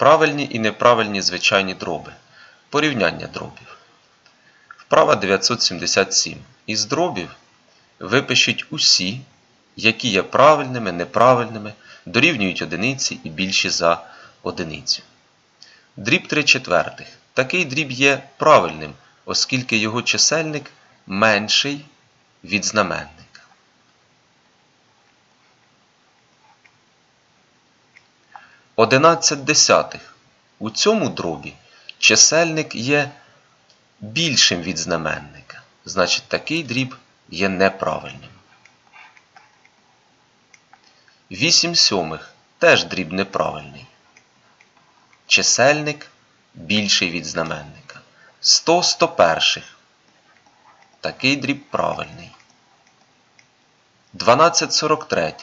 Правильні і неправильні звичайні дроби. Порівняння дробів. Вправа 977. Із дробів випишіть усі, які є правильними, неправильними, дорівнюють одиниці і більші за одиницю. Дріб 3 четвертих. Такий дріб є правильним, оскільки його чисельник менший від знаменника. Одинадцять десятих. У цьому дробі чисельник є більшим від знаменника. Значить, такий дріб є неправильним. 8 сьомих теж дріб неправильний. Чисельник більший від знаменника. 100 101. Такий дріб правильний. 12 43.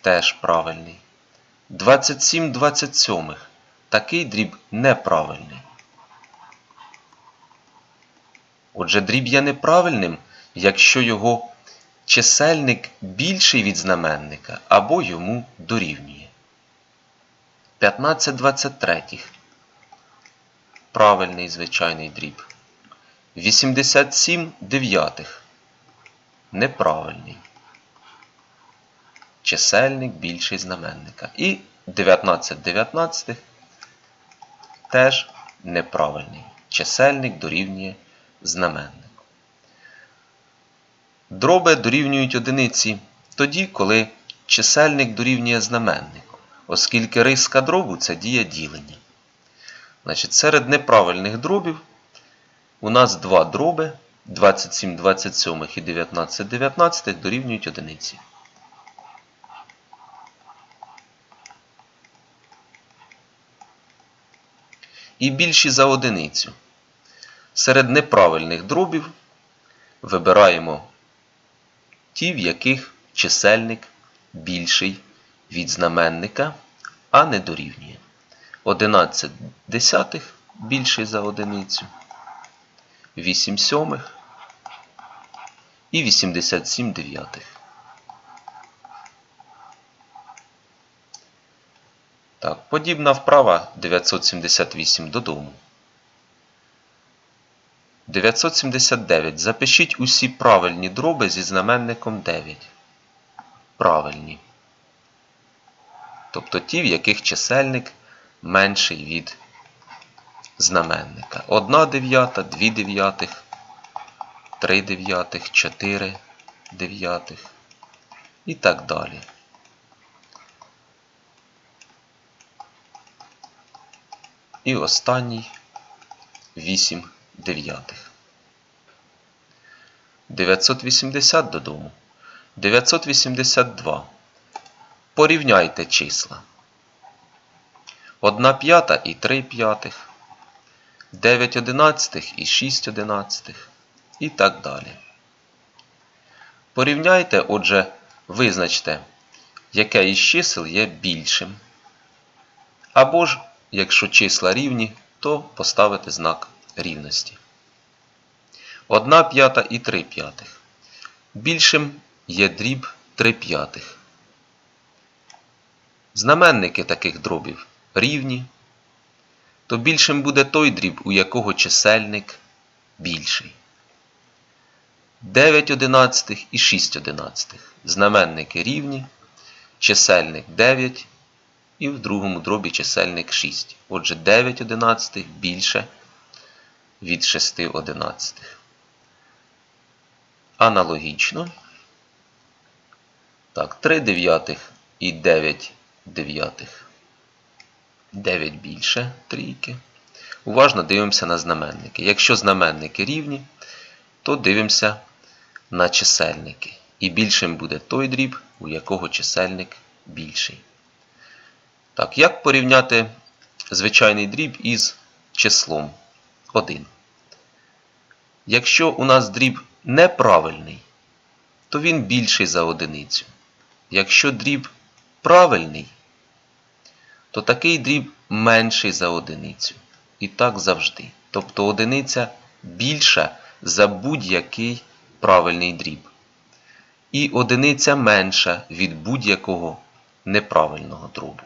Теж правильний. 27 27. Такий дріб неправильний. Отже, дріб є неправильним, якщо його чисельник більший від знаменника або йому дорівнює. 15 23. Правильний звичайний дріб. 87 дев'ятих. Неправильний. Чисельник більший знаменника. І 19 дев'ятнадцятих теж неправильний. Чисельник дорівнює знаменнику. Дроби дорівнюють одиниці тоді, коли чисельник дорівнює знаменнику, оскільки риска дробу це дія ділення. Значить, серед неправильних дробів у нас два дроби 27 27 і 19 19 дорівнюють одиниці. І більші за одиницю. Серед неправильних дробів вибираємо ті, в яких чисельник більший від знаменника, а не дорівнює. 11 десятих більший за одиницю, 8 сьомих і 87 дев'ятих. Так, подібна вправа 978 додому. 979. Запишіть усі правильні дроби зі знаменником 9. Правильні. Тобто ті, в яких чисельник менший від знаменника. 1 дев'ята, 2 дев'ятих, 3 дев'ятих, 4 дев'ятих і так далі. І останній 8 дев'ятих. 980 додому. 982. Порівняйте числа. 1 п'ята і 3 п'ятих. 9 одинадцятих і 6 одинадцятих. І так далі. Порівняйте, отже, визначте, яке із чисел є більшим. Або ж, якщо числа рівні, то поставити знак рівності. 1 п'ята і 3 п'ятих. Більшим є дріб 3 п'ятих. Знаменники таких дробів рівні, то більшим буде той дріб, у якого чисельник більший. 9 одинадцятих і 6 одинадцятих. Знаменники рівні, чисельник 9 і в другому дробі чисельник 6. Отже, 9 одинадцятих більше від 6 одинадцятих. Аналогічно. Так, 3 дев'ятих і 9 дев'ятих. 9 більше трійки. Уважно дивимося на знаменники. Якщо знаменники рівні, то дивимося на чисельники. І більшим буде той дріб, у якого чисельник більший. Так, як порівняти звичайний дріб із числом 1? Якщо у нас дріб неправильний, то він більший за одиницю. Якщо дріб правильний, то такий дріб менший за одиницю. І так завжди. Тобто одиниця більша за будь-який правильний дріб. І одиниця менша від будь-якого неправильного дробу.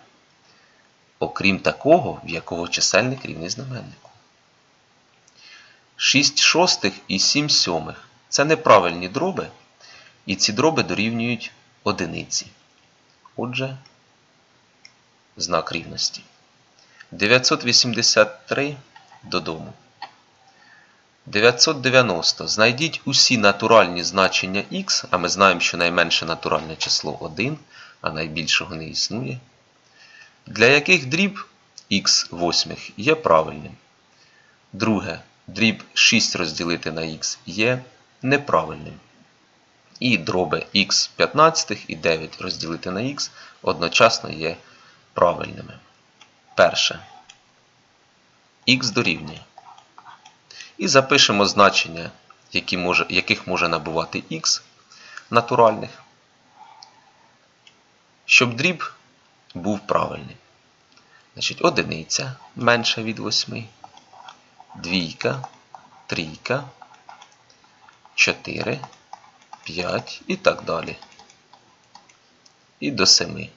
Окрім такого, в якого чисельник рівний знаменнику. 6 шостих і 7 сьомих це неправильні дроби, і ці дроби дорівнюють одиниці. Отже, знак рівності. 983 додому. 990. Знайдіть усі натуральні значення х, а ми знаємо, що найменше натуральне число 1, а найбільшого не існує. Для яких дріб х восьмих є правильним. Друге, дріб 6 розділити на х є неправильним. І дроби х 15 і 9 розділити на х одночасно є правильними. Перше. х дорівнює. І запишемо значення, які може, яких може набувати х натуральних, щоб дріб був правильний. Значить, одиниця менша від 8, двійка, трійка, 4, 5 і так далі. І до 7.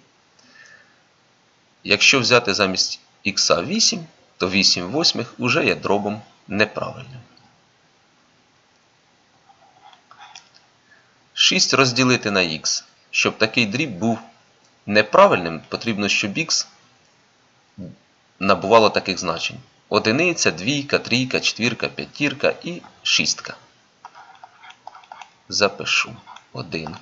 Якщо взяти замість х 8, то 8 восьмих уже є дробом неправильним. 6 розділити на х. Щоб такий дріб був неправильним, потрібно, щоб х набувало таких значень. Одиниця, двійка, трійка, четвірка, п'ятірка і шістка. Запишу 1,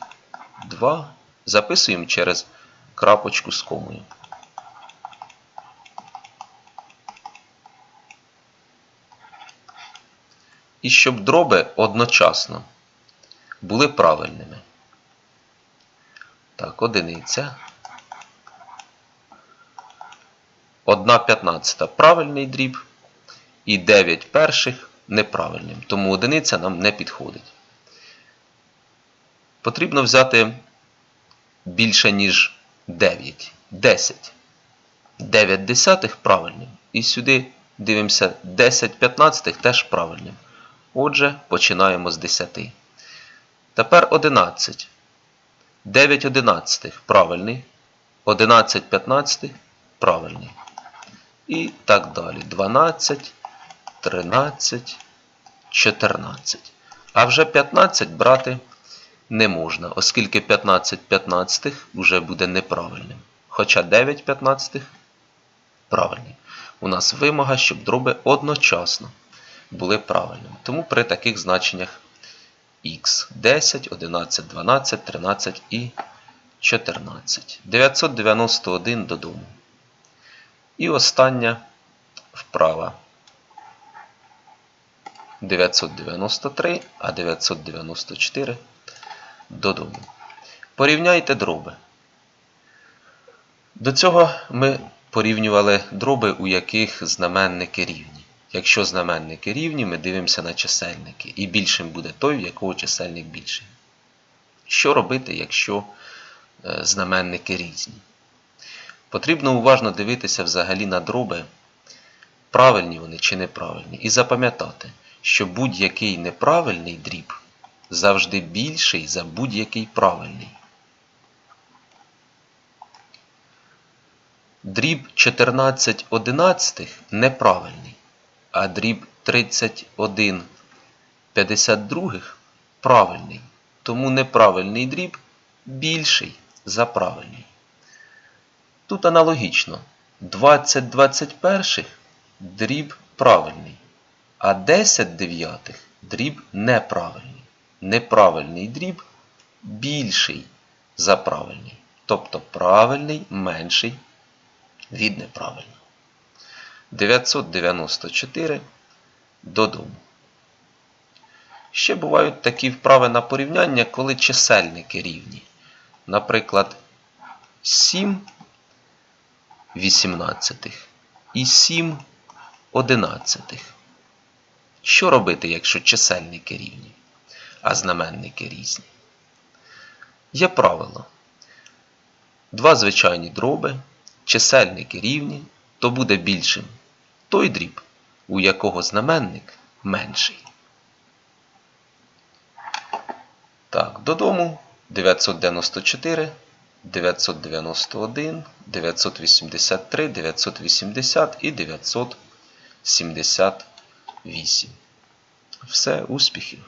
2. Записуємо через крапочку з комою. І щоб дроби одночасно були правильними. Так, одиниця. 1 п'ятнадцята правильний дріб і 9 перших неправильним. Тому одиниця нам не підходить. Потрібно взяти більше, ніж 9. 10. 9 десятих правильним. І сюди дивимося 10 п'ятнадцятих теж правильним. Отже, починаємо з 10. Тепер 11. 9 одинадцятих правильний. 11 п'ятнадцятих правильний. І так далі. 12, 13, 14. А вже 15 брати не можна, оскільки 15 п'ятнадцятих вже буде неправильним. Хоча 9 п'ятнадцятих правильні. У нас вимога, щоб дроби одночасно були правильними. Тому при таких значеннях х 10, 11, 12, 13 і 14. 991 додому. І остання вправа. 993, а 994 додому. Порівняйте дроби. До цього ми порівнювали дроби, у яких знаменники рівні. Якщо знаменники рівні, ми дивимося на чисельники. І більшим буде той, в якого чисельник більший. Що робити, якщо е, знаменники різні? Потрібно уважно дивитися взагалі на дроби, правильні вони чи неправильні, і запам'ятати, що будь-який неправильний дріб завжди більший за будь-який правильний. Дріб 14 одинадцятих неправильний, а дріб 31 52 правильний. Тому неправильний дріб більший за правильний. Тут аналогічно 20 21 дріб правильний, а 10 дев'ятих дріб неправильний. Неправильний дріб більший за правильний. Тобто правильний менший від неправильного. 994 додому. Ще бувають такі вправи на порівняння, коли чисельники рівні. Наприклад, 7 вісімнадцятих і 7 одинадцятих. Що робити, якщо чисельники рівні, а знаменники різні? Є правило. Два звичайні дроби, чисельники рівні, то буде більшим той дріб, у якого знаменник менший. Так, додому 994 991, 983, 980 і 978. Все, успіхів!